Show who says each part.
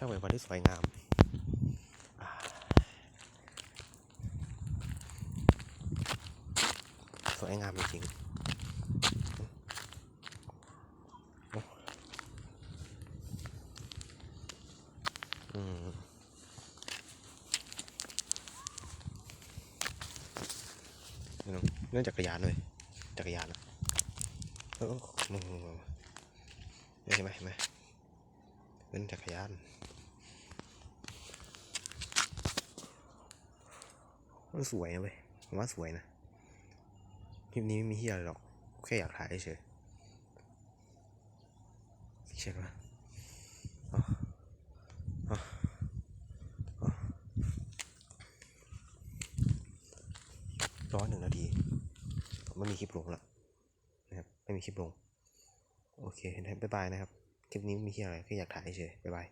Speaker 1: ช่างเป็นวันที่สวยงามสวยงามจริงๆโอ้อืมนี่น้องเรื่องจักรยานเลยจักรยานนะเออมึงมึงมึงเห็นไหมเห็นไหม เรื่องจักรยานมันสวยนะเว้ยผมว่าสวยนะคลิปนี้ไม่มีเฮียอะไรหรอกแค่อยากถ่ายเฉยเช็คนะร้อยหนึ่งนาทีไม่มีคลิปลงแล้วนะครับ ไม่มีคลิปลง โอเคเห็นไหมบ๊ายบายนะครับ คลิปนี้ไม่มีอะไรแค่อยากถ่ายเฉยบ๊ายบาย